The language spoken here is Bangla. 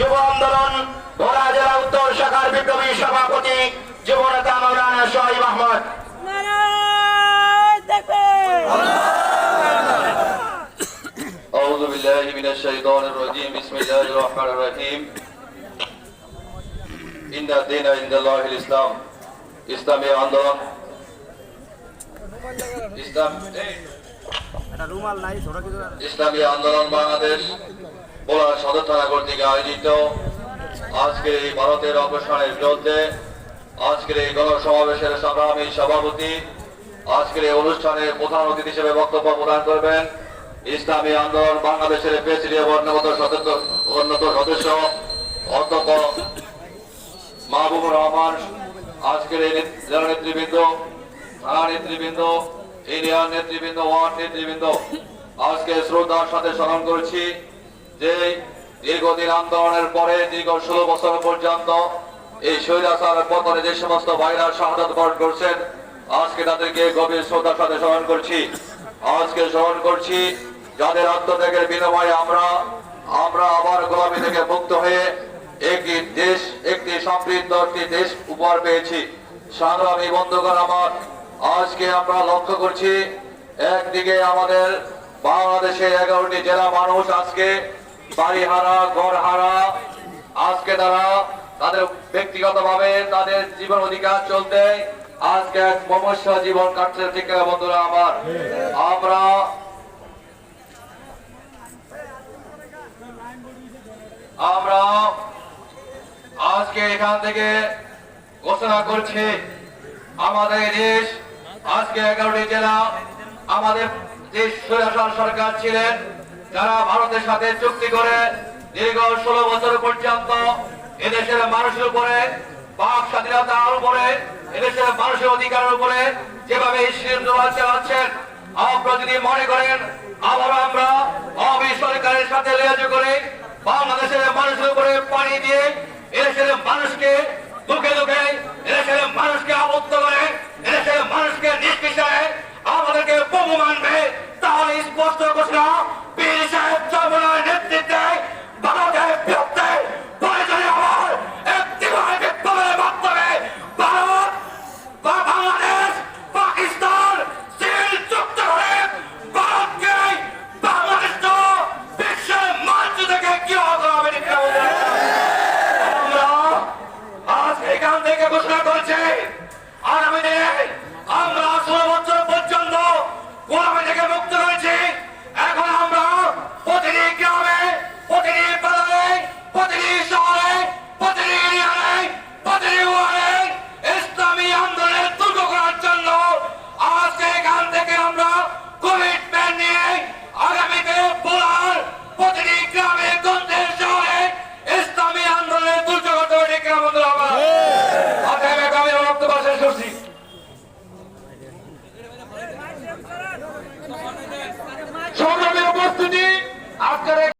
যুব আন্দোলন ভোলা জেলা উত্তর শাখার বিপ্লবী সভাপতি যুব নেতা মৌলানা শহীদ আহমদ নারায় দেখবেন أعوذ بالله من الشيطان الرجيم بسم الله الرحمن الرحيم إن الدين عند الله الإسلام ইসলামী আন্দোলন ইসলাম ইসলামী আন্দোলন বাংলাদেশ বোলা সদর থানা কর্তৃক আয়োজিত আজকের এই ভারতের অপসারণের বিরুদ্ধে, আজকের এই গণসমাবেশের সংগ্রামী সভাপতি, আজকের এই অনুষ্ঠানে প্রধান অতিথি হিসেবে বক্তব্য প্রদান করবেন ইসলামী আন্দোলন বাংলাদেশের অন্যগত অন্যত সদস্য, অধ্যক্ষ মাহবুবুর রহমান, আজকের এই জেলা নেতৃবৃন্দ, থানা নেতৃবৃন্দ, ইউনিয়ন নেতৃবৃন্দ, ওয়ার্ড নেতৃবৃন্দ, আজকে শ্রদ্ধার সাথে স্মরণ করছি। যে দীর্ঘদিন আন্দোলনের পরে, দীর্ঘ ষোলো বছর পর্যন্ত এই স্বৈরাচার পতনে যে সমস্ত ভাইরা শাহাদত বরণ করছেন, আজকে তাদেরকে গভীর শ্রদ্ধার সাথে স্মরণ করছি। আজকে স্মরণ করছি, যাদের আত্মত্যাগের বিনিময়ে আমরা আমরা আবার গোলামি থেকে মুক্ত হয়ে একটি দেশ, একটি সমৃদ্ধ একটি দেশ উপহার পেয়েছি। সংগ্রামী বন্ধুগণ আমার, আজকে আমরা লক্ষ্য করছি, একদিকে আমাদের বাংলাদেশের এগারোটি জেলা মানুষ আজকে বাড়ি হারা ঘর হারা আজকে তারা তাদের ব্যক্তিগতভাবে তাদের জীবন অধিকার চলতে আজকে এক মমস্য জীবন কাটছে, ঠিক বন্ধুরা আমার? আমরা আমরা আজকে এখান থেকে ঘোষণা করছি, আমাদের দেশ আজকে এগারোটি জেলা, আমাদের যে সরকার ছিলেন যারা ভারতের সাথে চুক্তি করে দীর্ঘ ষোলো বছর পর্যন্ত এদেশের মানুষের উপরে বাক স্বাধীনতার উপরে, এদেশের মানুষের অধিকারের উপরে যেভাবে চালাচ্ছেন আপনারা যদি মনে করেন আবার আমরা আওয়ামী সরকারের সাথে লেজ করে বাংলাদেশের মানুষের উপরে পানি দিয়ে এদেশের মানুষকে দুঃখে দুঃখে, এদেশের মানুষকে আবদ্ধ করে, এদেশের মানুষকে নিষ্কিসায় আমাদেরকে বহু মানবে, তাহলে স্পষ্ট ঘোষণা করে